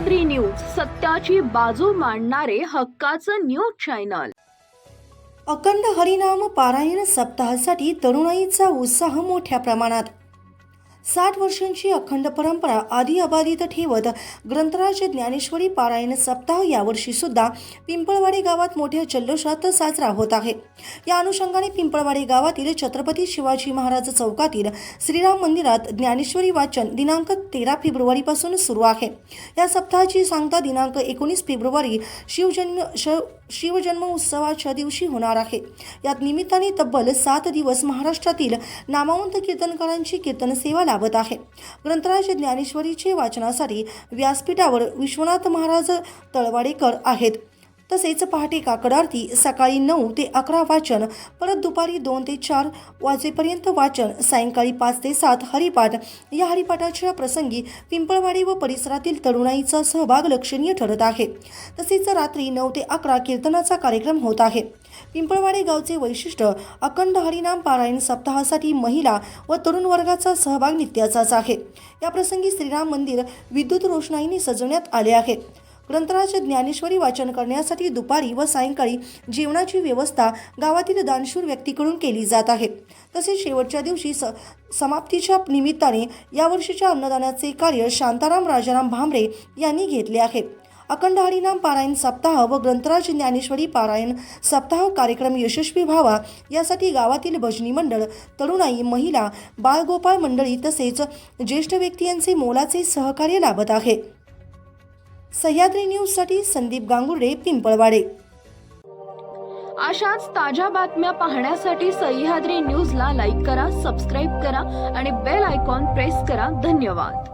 Sahyadri news सत्याची बाजू मांडणारे हक्काचं न्यूज चॅनल. अखंड हरिनाम पारायण सप्ताहासाठी तरुणाईचा उत्साह मोठ्या प्रमाणात. साठ वर्षांची अखंड परंपरा आधी अबाधित ठेवत ग्रंथराज ज्ञानेश्वरी पारायण सप्ताह यावर्षी सुद्धा पिंपळवाडी गावात मोठ्या जल्लोषात साजरा होत आहे. या अनुषंगाने पिंपळवाडी गावातील छत्रपती शिवाजी महाराज चौकातील श्रीराम मंदिरात ज्ञानेश्वरी वाचन दिनांक तेरा फेब्रुवारीपासून सुरू आहे. या सप्ताहाची सांगता दिनांक एकोणीस फेब्रुवारी शिवजन्म श शिवजन्म उत्सवाच्या दिवशी होणार आहे. यात निमित्ताने तब्बल सात दिवस महाराष्ट्रातील नामवंत कीर्तनकारांची कीर्तन सेवा लाभत आहे. ग्रंथराज ज्ञानेश्वरीचे वाचनासाठी व्यासपीठावर विश्वनाथ महाराज तळवाडेकर आहेत. तसेच पहाटे काकडारती सकाळी नऊ ते अकरा वाचन परत दुपारी दोन ते चार वाजेपर्यंत वाचन सायंकाळी पाच ते सात हरिपाठ. या हरिपाठाच्या प्रसंगी पिंपळवाडी व परिसरातील तरुणाईचा सहभाग लक्षणीय ठरत आहे. तसेच रात्री नऊ ते अकरा कीर्तनाचा कार्यक्रम होत आहे. पिंपळवाडे गावचे वैशिष्ट्य अखंड हरिनाम पारायण सप्ताहासाठी महिला व तरुण वर्गाचा सहभाग नित्याचाच आहे. या प्रसंगी श्रीराम मंदिर विद्युत रोषणाईने सजवण्यात आले आहे. ग्रंथराज ज्ञानेश्वरी वाचन करण्यासाठी दुपारी व सायंकाळी जेवणाची व्यवस्था गावातील दानशूर व्यक्तीकडून केली जात आहे. तसेच शेवटच्या दिवशी स समाप्तीच्या निमित्ताने यावर्षीच्या अन्नदानाचे कार्य शांताराम राजाराम भांबरे यांनी घेतले आहे. अखंड हरिनाम पारायण सप्ताह व ग्रंथराज ज्ञानेश्वरी पारायण सप्ताह कार्यक्रम यशस्वी व्हावा यासाठी गावातील भजनी मंडळ तरुणाई महिला बाळगोपाळ मंडळी तसेच ज्येष्ठ व्यक्ती यांचे मोलाचे सहकार्य लाभत आहे. सह्याद्री न्यूजसाठी संदीप गांगुर्डे पिंपळवाडे. अशाच ताज्या बातम्या पाहण्यासाठी सह्याद्री न्यूजला लाईक करा सबस्क्राईब करा आणि बेल आयकॉन प्रेस करा. धन्यवाद.